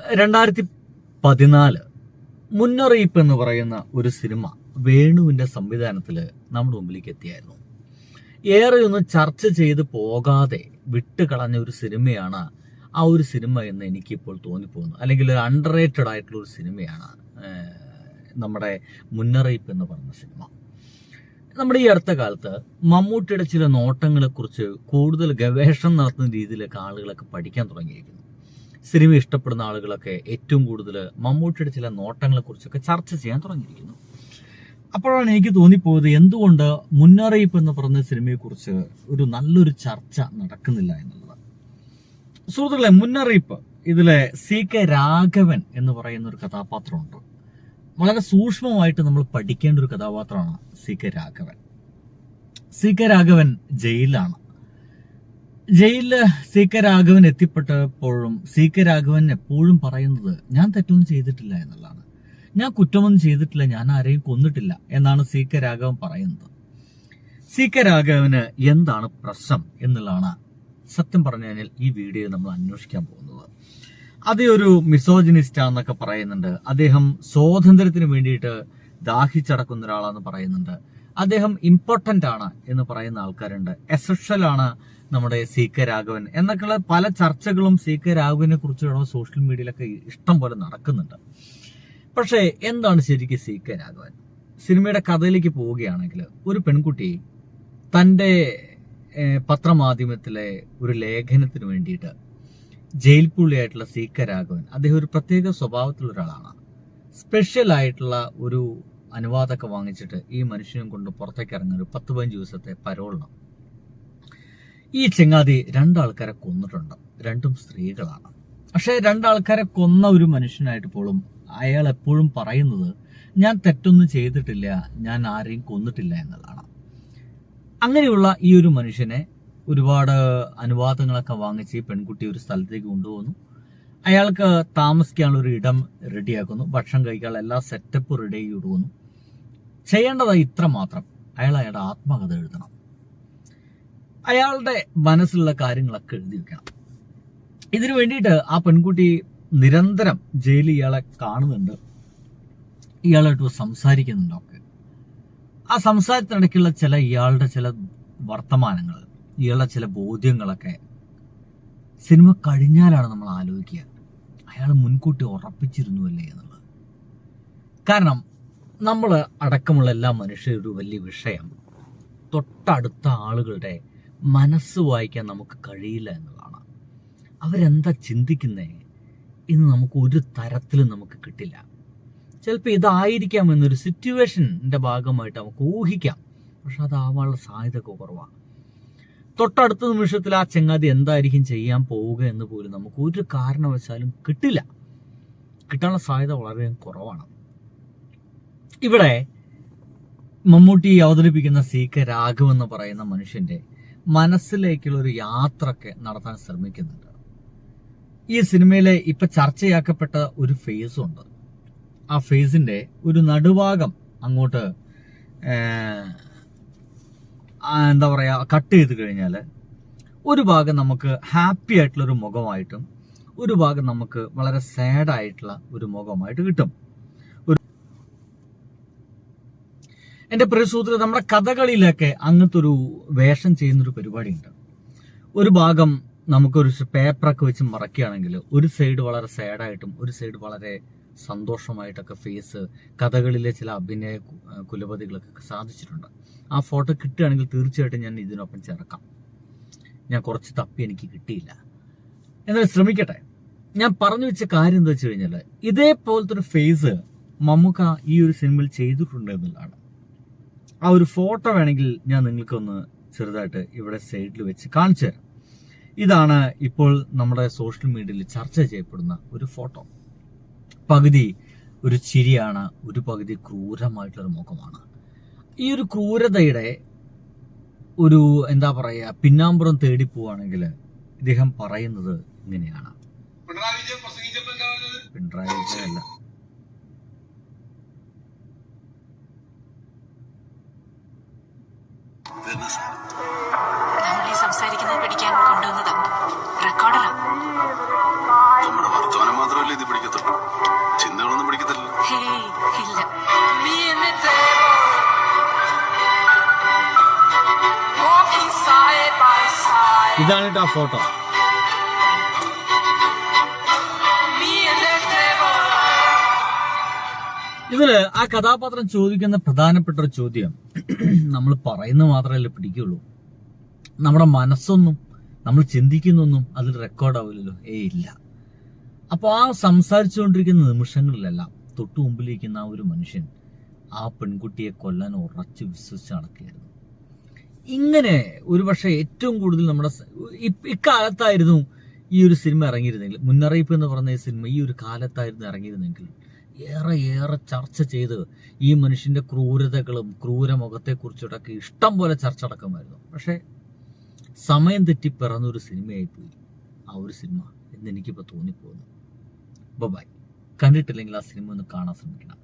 രണ്ടായിരത്തി പതിനാല് മുന്നറിയിപ്പ് എന്ന് പറയുന്ന ഒരു സിനിമ വേണുവിന്റെ സംവിധാനത്തിൽ നമ്മുടെ മുമ്പിലേക്ക് എത്തിയായിരുന്നു. ഏറെയൊന്നും ചർച്ച ചെയ്ത് പോകാതെ വിട്ടുകളഞ്ഞ ഒരു സിനിമയാണ് ആ ഒരു സിനിമ എന്ന് എനിക്കിപ്പോൾ തോന്നിപ്പോകുന്നു. അല്ലെങ്കിൽ ഒരു അണ്ടർ റേറ്റഡ് ആയിട്ടുള്ള ഒരു സിനിമയാണ് നമ്മുടെ മുന്നറിയിപ്പ് എന്ന് പറയുന്ന സിനിമ. നമ്മുടെ ഈ അടുത്ത കാലത്ത് മമ്മൂട്ടിയുടെ ചില നോട്ടങ്ങളെക്കുറിച്ച് കൂടുതൽ ഗവേഷണം നടത്തുന്ന രീതിയിലൊക്കെ ആളുകളൊക്കെ പഠിക്കാൻ തുടങ്ങിയിരിക്കുന്നു. സിനിമ ഇഷ്ടപ്പെടുന്ന ആളുകളൊക്കെ ഏറ്റവും കൂടുതൽ മമ്മൂട്ടിയുടെ ചില നോട്ടങ്ങളെ കുറിച്ചൊക്കെ ചർച്ച ചെയ്യാൻ തുടങ്ങിയിരിക്കുന്നു. അപ്പോഴാണ് എനിക്ക് തോന്നിപ്പോയത് എന്തുകൊണ്ട് മുന്നറിയിപ്പ് എന്ന് പറഞ്ഞ സിനിമയെക്കുറിച്ച് ഒരു നല്ലൊരു ചർച്ച നടക്കുന്നില്ല എന്നുള്ളത്. സുഹൃത്തുക്കളെ മുന്നറിയിപ്പ്. ഇതിലെ സി കെ രാഘവൻ എന്ന് പറയുന്ന ഒരു കഥാപാത്രമുണ്ട്. വളരെ സൂക്ഷ്മമായിട്ട് നമ്മൾ പഠിക്കേണ്ട ഒരു കഥാപാത്രമാണ് C K Raghavan. C K Raghavan ജയിലിലാണ്. ജയിലിൽ സി കെ രാഘവൻ എത്തിപ്പെട്ടപ്പോഴും സി കെ രാഘവൻ എപ്പോഴും പറയുന്നത് ഞാൻ തെറ്റൊന്നും ചെയ്തിട്ടില്ല എന്നുള്ളതാണ്. ഞാൻ കുറ്റമൊന്നും ചെയ്തിട്ടില്ല ഞാൻ ആരെയും കൊന്നിട്ടില്ല എന്നാണ് സി കെ രാഘവൻ പറയുന്നത്. സി കെ രാഘവന് എന്താണ് പ്രശ്നം എന്നുള്ളതാണ് സത്യം പറഞ്ഞു കഴിഞ്ഞാൽ ഈ വീഡിയോ നമ്മൾ അന്വേഷിക്കാൻ പോകുന്നത്. അതേ ഒരു മിസോജിനിസ്റ്റ് ആണെന്നൊക്കെ പറയുന്നുണ്ട്. അദ്ദേഹം സ്വാതന്ത്ര്യത്തിന് വേണ്ടിയിട്ട് ദാഹിച്ചടക്കുന്ന ഒരാളാന്ന് പറയുന്നുണ്ട്. അദ്ദേഹം ഇമ്പോർട്ടന്റ് ആണ് എന്ന് പറയുന്ന ആൾക്കാരുണ്ട്. എസെഷ്യൽ ആണ് നമ്മുടെ സി കെ രാഘവൻ എന്നൊക്കെയുള്ള പല ചർച്ചകളും സി കെ രാഘവനെ കുറിച്ചുള്ള സോഷ്യൽ മീഡിയയിലൊക്കെ ഇഷ്ടം പോലെ നടക്കുന്നുണ്ട്. പക്ഷേ എന്താണ് ശരിക്കും സി കെ രാഘവൻ? സിനിമയുടെ കഥയിലേക്ക് പോവുകയാണെങ്കിൽ ഒരു പെൺകുട്ടി തന്റെ പത്രമാധ്യമത്തിലെ ഒരു ലേഖനത്തിന് വേണ്ടിയിട്ട് ജയിൽ പുള്ളിയായിട്ടുള്ള സി കെ രാഘവൻ അദ്ദേഹം ഒരു പ്രത്യേക സ്വഭാവത്തിലുള്ള ഒരാളാണ്. സ്പെഷ്യൽ ആയിട്ടുള്ള ഒരു അനുവാദമൊക്കെ വാങ്ങിച്ചിട്ട് ഈ മനുഷ്യനും കൊണ്ട് പുറത്തേക്ക് ഇറങ്ങിയ ഒരു പത്ത് പതിനഞ്ച് ദിവസത്തെ പരോളണം ഈ ചെങ്ങാതി രണ്ടാൾക്കാരെ കൊന്നിട്ടുണ്ട്. രണ്ടും സ്ത്രീകളാണ്. പക്ഷേ രണ്ടാൾക്കാരെ കൊന്ന ഒരു മനുഷ്യനായിട്ട് പോലും അയാൾ എപ്പോഴും പറയുന്നത് ഞാൻ തെറ്റൊന്നും ചെയ്തിട്ടില്ല ഞാൻ ആരെയും കൊന്നിട്ടില്ല എന്നുള്ളതാണ് അങ്ങനെയുള്ള ഈ ഒരു മനുഷ്യനെ ഒരുപാട് അനുവാദങ്ങളൊക്കെ വാങ്ങിച്ച് ഈ പെൺകുട്ടി ഒരു സ്ഥലത്തേക്ക് കൊണ്ടുപോകുന്നു. അയാൾക്ക് താമസിക്കാനുള്ള ഒരു ഇടം റെഡിയാക്കുന്നു ഭക്ഷണം കഴിക്കാനുള്ള എല്ലാ സെറ്റപ്പ് റെഡി ആക്കി വിടുന്നു ചെയ്യേണ്ടത് ഇത്ര മാത്രം. അയാൾ അയാളുടെ ആത്മകഥ എഴുതണം. അയാളുടെ മനസ്സിലുള്ള കാര്യങ്ങളൊക്കെ എഴുതി വെക്കണം. ഇതിനു വേണ്ടിയിട്ട് ആ പെൺകുട്ടി നിരന്തരം ജയിലിൽ ഇയാളെ കാണുന്നുണ്ട്. ഇയാളായിട്ട് സംസാരിക്കുന്നുണ്ടൊക്കെ ആ സംസാരത്തിനിടയ്ക്കുള്ള ചില ഇയാളുടെ ചില വർത്തമാനങ്ങൾ ഇയാളുടെ ചില ബോധ്യങ്ങളൊക്കെ സിനിമ കഴിഞ്ഞാലാണ് നമ്മൾ ആലോചിക്കുക. അയാൾ മുൻകൂട്ടി ഉറപ്പിച്ചിരുന്നുവല്ലേ എന്നുള്ളത്. കാരണം നമ്മൾ അടക്കമുള്ള എല്ലാ മനുഷ്യരും ഒരു വലിയ വിഷയം. തൊട്ടടുത്ത ആളുകളുടെ മനസ്സ് വായിക്കാൻ നമുക്ക് കഴിയില്ല എന്നുള്ളതാണ്. അവരെന്താ ചിന്തിക്കുന്നേ എന്ന് നമുക്ക് ഒരു തരത്തിലും നമുക്ക് കിട്ടില്ല. ചിലപ്പോൾ ഇതായിരിക്കാം എന്നൊരു സിറ്റുവേഷന്റെ ഭാഗമായിട്ട് നമുക്ക് ഊഹിക്കാം. പക്ഷെ അതാവാനുള്ള സാധ്യത ഒക്കെ കുറവാണ് തൊട്ടടുത്ത നിമിഷത്തിൽ ആ ചങ്ങാതി എന്തായിരിക്കും ചെയ്യാൻ പോവുക എന്ന് പോലും നമുക്ക് ഒരു കാരണവശാലും കിട്ടില്ല. കിട്ടാനുള്ള സാധ്യത വളരെ കുറവാണ്. ഇവിടെ മമ്മൂട്ടി അവതരിപ്പിക്കുന്ന സി കെ രാഘവ് എന്ന് പറയുന്ന മനുഷ്യന്റെ മനസ്സിലേക്കുള്ള ഒരു യാത്രയൊക്കെ നടത്താൻ ശ്രമിക്കുന്നുണ്ട്. ഈ സിനിമയിലെ ഇപ്പൊ ചർച്ചയാക്കപ്പെട്ട ഒരു ഫേസും ഉണ്ട്. ആ ഫേസിന്റെ ഒരു നടുഭാഗം അങ്ങോട്ട് എന്താ പറയാ കട്ട് ചെയ്ത് കഴിഞ്ഞാൽ ഒരു ഭാഗം നമുക്ക് ഹാപ്പി ആയിട്ടുള്ള ഒരു മുഖമായിട്ടും ഒരു ഭാഗം നമുക്ക് വളരെ സാഡ് ആയിട്ടുള്ള ഒരു മുഖമായിട്ട് കിട്ടും ഒരു എന്റെ പ്രസൂത്ര നമ്മുടെ കഥകളിലൊക്കെ അങ്ങനത്തെ ഒരു വേഷം ചെയ്യുന്നൊരു പരിപാടിയുണ്ട്. ഒരു ഭാഗം നമുക്കൊരു പേപ്പറൊക്കെ വെച്ച് മറക്കുകയാണെങ്കിൽ ഒരു സൈഡ് വളരെ സാഡായിട്ടും ഒരു സൈഡ് വളരെ സന്തോഷമായിട്ടൊക്കെ ഫേസ് കഥകളിലെ ചില അഭിനയ കുലപതികളൊക്കെ സാധിച്ചിട്ടുണ്ട്. ആ ഫോട്ടോ കിട്ടുകയാണെങ്കിൽ തീർച്ചയായിട്ടും ഞാൻ ഇതിനൊപ്പം ചേർക്കാം. ഞാൻ കുറച്ച് തപ്പി എനിക്ക് കിട്ടിയില്ല. എന്നാൽ ശ്രമിക്കട്ടെ. ഞാൻ പറഞ്ഞു വെച്ച കാര്യം എന്താ വെച്ച് കഴിഞ്ഞാൽ ഇതേപോലത്തെ ഒരു ഫേസ് മമ്മൂക്ക ഈ ഒരു സിനിമയിൽ ചെയ്തിട്ടുണ്ട് എന്നുള്ളതാണ്. ആ ഒരു ഫോട്ടോ വേണമെങ്കിൽ ഞാൻ നിങ്ങൾക്കൊന്ന് ചെറുതായിട്ട് ഇവിടെ സൈഡിൽ വെച്ച് കാണിച്ചു തരാം. ഇതാണ് ഇപ്പോൾ നമ്മുടെ സോഷ്യൽ മീഡിയയിൽ ചർച്ച ചെയ്യപ്പെടുന്ന ഒരു ഫോട്ടോ. പകുതി ഒരു ചിരിയാണ് ഒരു പകുതി ക്രൂരമായിട്ടുള്ളൊരു മുഖമാണ്. ഈ ഒരു ക്രൂരതയുടെ ഒരു എന്താ പറയുക പിന്നാമ്പുറം തേടി പോവാണെങ്കിൽ ഇദ്ദേഹം പറയുന്നത് ഇങ്ങനെയാണ്. പിണറായി വിജയൻ പ്രസംഗിച്ചപ്പോൾ ഇതാണ് കേട്ടോ ആ ഫോട്ടോ. ഇതിൽ ആ കഥാപാത്രം ചോദിക്കുന്ന പ്രധാനപ്പെട്ട ഒരു ചോദ്യം. നമ്മൾ പറയുന്ന മാത്രമല്ലേ പിടിക്കുള്ളൂ. നമ്മുടെ മനസ്സൊന്നും നമ്മൾ ചിന്തിക്കുന്നൊന്നും അതിൽ റെക്കോർഡ് ആവില്ലല്ലോ. ഏ ഇല്ല. അപ്പൊ ആ സംസാരിച്ചുകൊണ്ടിരിക്കുന്ന നിമിഷങ്ങളിലെല്ലാം തൊട്ടു മുമ്പിലിരിക്കുന്ന ആ ഒരു മനുഷ്യൻ ആ പെൺകുട്ടിയെ കൊല്ലാൻ ഉറച്ചു വിശ്വസിച്ച് നടക്കുകയായിരുന്നു. ഇങ്ങനെ ഒരുപക്ഷെ ഏറ്റവും കൂടുതൽ നമ്മുടെ ഇക്കാലത്തായിരുന്നു ഈ ഒരു സിനിമ ഇറങ്ങിയിരുന്നെങ്കിൽ മുന്നറിയിപ്പ് എന്ന് പറഞ്ഞ ഈ സിനിമ ഈ ഒരു കാലത്തായിരുന്നു ഇറങ്ങിയിരുന്നെങ്കിൽ ഏറെ ഏറെ ചർച്ച ചെയ്ത് ഈ മനുഷ്യന്റെ ക്രൂരതകളും ക്രൂരമുഖത്തെക്കുറിച്ചിട്ടൊക്കെ ഇഷ്ടം പോലെ ചർച്ച അടക്കമായിരുന്നു പക്ഷെ സമയം തെറ്റി പിറന്നൊരു സിനിമയായി പോയി ആ ഒരു സിനിമ എന്ന് എനിക്കിപ്പോ തോന്നിപ്പോകുന്നു. ബൈ കണ്ടിട്ടില്ലെങ്കിൽ ആ സിനിമ ഒന്ന് കാണാൻ ശ്രമിക്കണം.